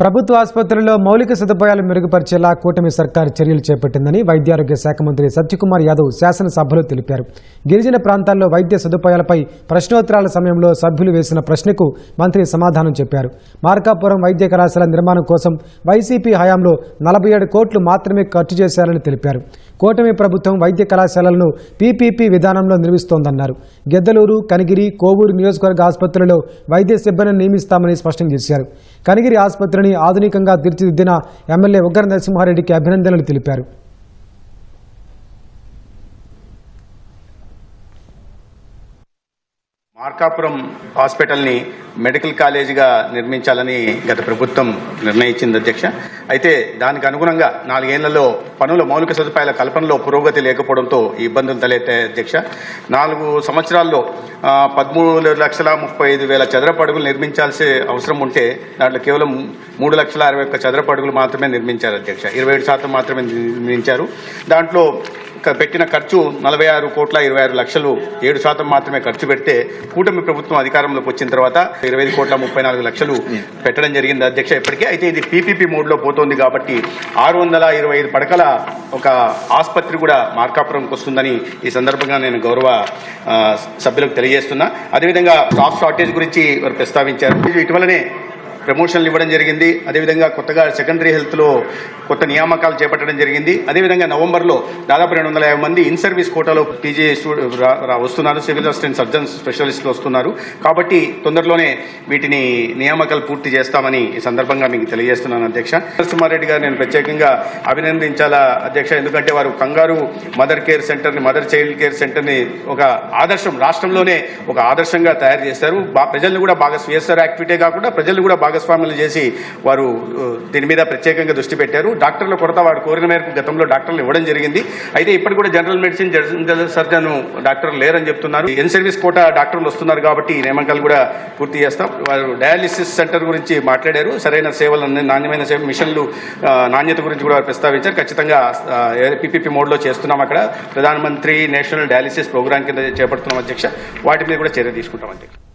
ప్రభుత్వ ఆసుపత్రుల్లో మౌలిక సదుపాయాలు మెరుగుపరిచేలా కూటమి సర్కారు చర్యలు చేపట్టిందని వైద్యారోగ్య శాఖ మంత్రి సత్యకుమార్ యాదవ్ శాసనసభలో తెలిపారు. గిరిజన ప్రాంతాల్లో వైద్య సదుపాయాలపై ప్రశ్నోత్తరాల సమయంలో సభ్యులు వేసిన ప్రశ్నకు మంత్రి సమాధానం చెప్పారు. మార్కాపురం వైద్య కళాశాల నిర్మాణం కోసం వైసీపీ హయాంలో నలభై ఏడు కోట్లు మాత్రమే ఖర్చు చేశారని తెలిపారు. కూటమి ప్రభుత్వం వైద్య కళాశాలలను పీపీపీ విధానంలో నిర్మిస్తోందన్నారు. గెద్దలూరు కనిగిరి కోవూరు నియోజకవర్గ ఆసుపత్రులలో వైద్య సిబ్బందిని నియమిస్తామని స్పష్టం చేశారు. కనిగిరి ఆసుపత్రిని ఆధునికంగా తీర్చిదిద్దిన ఎమ్మెల్యే ఉగ్ర నరసింహారెడ్డికి అభినందనలు తెలిపారు మార్కాపురం హాస్పిటల్ని మెడికల్ కాలేజీగా నిర్మించాలని గత ప్రభుత్వం నిర్ణయించింది అధ్యక్ష. అయితే దానికి అనుగుణంగా నాలుగేళ్ళలో పనుల మౌలిక సదుపాయాల కల్పనలో పురోగతి లేకపోవడంతో ఇబ్బందులు తలెత్తాయి అధ్యక్ష. నాలుగు సంవత్సరాల్లో పదమూడు లక్షల ముప్పై ఐదు వేల చదరపు అడుగులు నిర్మించాల్సి అవసరం ఉంటే దాంట్లో కేవలం మూడు లక్షల అరవై ఒక్క చదరపు అడుగులు మాత్రమే నిర్మించారు అధ్యక్ష. ఇరవై ఏడు శాతం మాత్రమే నిర్మించారు. దాంట్లో పెట్టిన ఖర్చు నలభై ఆరు కోట్ల ఇరవై ఆరు లక్షలు ఏడు శాతం మాత్రమే ఖర్చు పెడితే కూటమి ప్రభుత్వం అధికారంలోకి వచ్చిన తర్వాత ఇరవై ఐదు కోట్ల ముప్పై నాలుగు లక్షలు పెట్టడం జరిగింది. అధ్యక్ష ఇప్పటికే అయితే ఇది పీపీపీ మోడ్లో పోతోంది కాబట్టి ఆరు వందల ఇరవై ఐదు పడకల ఒక ఆసుపత్రి కూడా మార్కాపురంకి వస్తుందని ఈ సందర్భంగా నేను గౌరవ సభ్యులకు తెలియజేస్తున్నా. అదేవిధంగా స్టాఫ్ షార్టేజ్ గురించి వారు ప్రస్తావించారు. ఇటీవలనే ప్రమోషన్లు ఇవ్వడం జరిగింది. అదేవిధంగా కొత్తగా సెకండరీ హెల్త్లో కొత్త నియామకాలు చేపట్టడం జరిగింది. అదేవిధంగా నవంబర్లో దాదాపు రెండు వందల యాభై మంది ఇన్ సర్వీస్ కోటాలో పీజీ వస్తున్నారు. సివిల్ అసిస్టెంట్ సర్జన్ స్పెషలిస్టులు వస్తున్నారు. కాబట్టి తొందరలోనే వీటిని నియామకాలు పూర్తి చేస్తామని ఈ సందర్భంగా మీకు తెలియజేస్తున్నాను అధ్యక్ష. నరసింహారెడ్డి గారు నేను ప్రత్యేకంగా అభినందించాలా అధ్యక్ష. ఎందుకంటే వారు కంగారు మదర్ కేర్ సెంటర్ని మదర్ చైల్డ్ కేర్ సెంటర్ని ఒక ఆదర్శం రాష్ట్రంలోనే ఒక ఆదర్శంగా తయారు చేశారు. బా- ప్రజలను కూడా బాగా సిఎస్ఆర్ యాక్టివిటీ కాకుండా ప్రజలు కూడా బాగా భాగస్వాములు చేసి వారు దీని మీద ప్రత్యేకంగా దృష్టి పెట్టారు. డాక్టర్ల కొరత వారు కోరిన మేరకు గతంలో డాక్టర్లు ఇవ్వడం జరిగింది. అయితే ఇప్పటి కూడా జనరల్ మెడిసిన్ జనరల్ సర్జన్ డాక్టర్లు లేరని చెప్తున్నారు. ఎన్ సర్వీస్ కోట డాక్టర్లు వస్తున్నారు కాబట్టి ఈ నియామకాలు కూడా పూర్తి చేస్తాం. వారు డయాలిసిస్ సెంటర్ గురించి మాట్లాడారు. సరైన సేవలు నాణ్యమైన సేవ మిషన్లు నాణ్యత గురించి కూడా వారు ప్రస్తావించారు. ఖచ్చితంగా పిపిపి మోడ్లో చేస్తున్నాం అక్కడ. ప్రధానమంత్రి నేషనల్ డయాలిసిస్ ప్రోగ్రామ్ కింద చేపడుతున్నాం అధ్యక్ష. వాటి మీద కూడా చర్య తీసుకుంటాం అధ్యక్ష